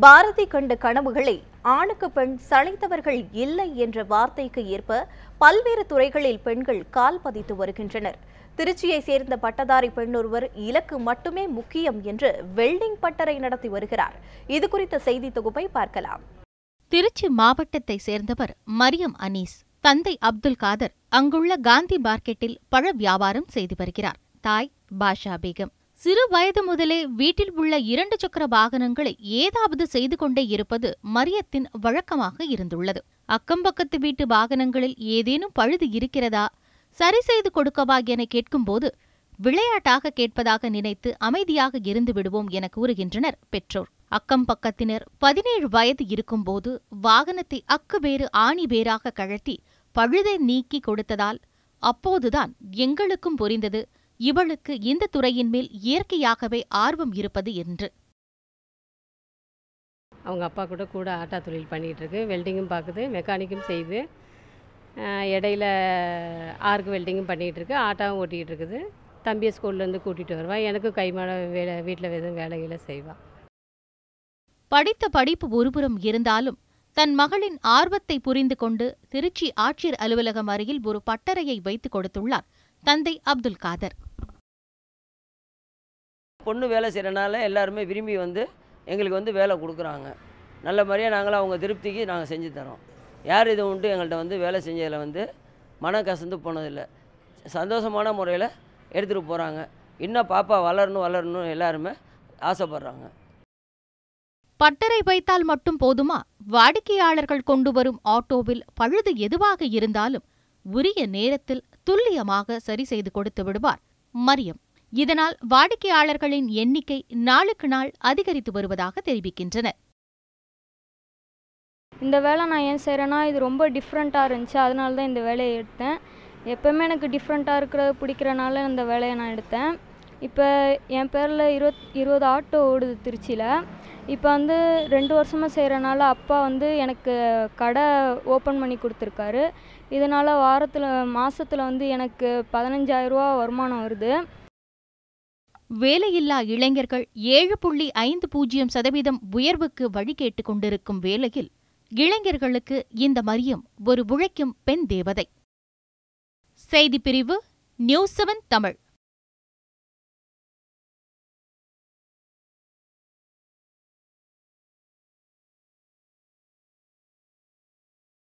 பாரதி கண்ட கனவுகளை ஆணுக்கு பெண் சளைத்தவர்கள் இல்லை என்ற வார்த்தைக்கு ஏற்ப பல்வேறு துறைகளில் பெண்கள் கால் பதித்து வருகின்றனர். திருச்சியை சேர்ந்த பட்டதாரி பெண் ஒருவர் இலக்கு மட்டுமே முக்கியம் என்று வெல்டிங் பட்டறை நடத்தி வருகிறார். இது குறித்த செய்தி தொகுப்பை பார்க்கலாம். திருச்சி மாவட்டத்தை சேர்ந்தவர் மரியம் அனீஸ். தந்தை அப்துல் காதர் அங்குள்ள காந்தி மார்க்கெட்டில் பழ வியாபாரம் செய்து வருகிறார். தாய் பாஷா பேகம். சிறு வயது முதலே வீட்டில் உள்ள இரண்டு சக்கர வாகனங்களை ஏதாவது செய்து கொண்டே இருப்பது மரியத்தின் வழக்கமாக இருந்துள்ளது. அக்கம்பக்கத்து வீட்டு வாகனங்களில் ஏதேனும் பழுது இருக்கிறதா? சரி செய்து கொடுக்கவா என கேட்கும்போது விளையாட்டாக கேட்பதாக நினைத்து அமைதியாக இருந்து விடுவோம் என கூறுகின்றனர் பெற்றோர். அக்கம் பக்கத்தினர் பதினேழு வயது இருக்கும்போது வாகனத்தை அக்கு வேறு ஆணி வேறாக கழட்டி பழுதை நீக்கி கொடுத்ததால் அப்போதுதான் எங்களுக்கும் புரிந்தது. இவளுக்கு இந்த துறையின் மேல் இயற்கையாகவே ஆர்வம் இருப்பது என்று. அவங்க அப்பா கூட கூட ஆட்டா தொழில் பண்ணிகிட்டு இருக்கு வெல்டிங்கும் பார்க்குது மெக்கானிக்கும் செய்யுது. இடையில ஆர்க் வெல்டிங்கும் பண்ணிகிட்டு இருக்கு ஆட்டாவும் ஓட்டிகிட்டு இருக்குது தம்பியை ஸ்கூல்லேருந்து கூட்டிகிட்டு வருவா. எனக்கும் கைமாட வேலை வீட்டில் எதுவும் வேலைகளை செய்வாள் படித்த படிப்பு ஒருபுறம் இருந்தாலும் தன் மகளின் ஆர்வத்தை புரிந்து கொண்டு திருச்சி ஆட்சியர் அலுவலகம் அருகில் ஒரு பட்டறையை வைத்துக் கொடுத்துள்ளார் தந்தை அப்துல் காதர். பொண்ணு வேலை செய்கிறனால எல்லாருமே விரும்பி வந்து எங்களுக்கு வந்து வேலை கொடுக்குறாங்க. நல்ல மாதிரியாக நாங்களும் அவங்க திருப்திக்கு நாங்கள் செஞ்சு தரோம். யார் இது உண்டு எங்கள்கிட்ட வந்து வேலை செஞ்சதில் வந்து மன கசந்து போனதில்லை. சந்தோஷமான முறையில் எடுத்துகிட்டு போகிறாங்க இன்னும் பாப்பா வளரணும் வளரணும் எல்லாருமே ஆசைப்படுறாங்க. பட்டறை வைத்தால் மட்டும் போதுமா? வாடிக்கையாளர்கள் கொண்டு வரும் ஆட்டோவில் பழுது எதுவாக இருந்தாலும் உரிய நேரத்தில் துல்லியமாக சரி செய்து கொடுத்து விடுவார். மரியம். இதனால் வாடிக்கையாளர்களின் எண்ணிக்கை நாளுக்கு நாள் அதிகரித்து வருவதாக தெரிவிக்கின்றனர். இந்த வேலை நான் ஏன் செய்கிறேன்னா இது ரொம்ப டிஃப்ரெண்ட்டாக இருந்துச்சு. அதனால தான் இந்த வேலையை எடுத்தேன். எப்போவுமே எனக்கு டிஃப்ரெண்ட்டாக இருக்கிறது பிடிக்கிறனால இந்த வேலையை நான் எடுத்தேன். இப்போ என் பேரில் இருபத் இருபது ஆட்டோ ஓடுது திருச்சியில். இப்போ வந்து ரெண்டு வருஷமாக செய்கிறனால அப்பா வந்து எனக்கு கடை ஓப்பன் பண்ணி கொடுத்துருக்காரு. இதனால் வாரத்தில் மாதத்தில் வந்து எனக்கு பதினஞ்சாயிரரூவா வருமானம் வருது. வேலையில்லா இளைஞர்கள் ஏழு புள்ளி ஐந்து பூஜ்ஜியம் சதவீதம் உயர்வுக்கு வழி கேட்டுக் கொண்டிருக்கும் வேளையில் இளைஞர்களுக்கு இந்த மரியம் ஒரு உழைக்கும் பெண் தேவதை. செய்திப்பிரிவு நியூஸ் செவன் தமிழ்.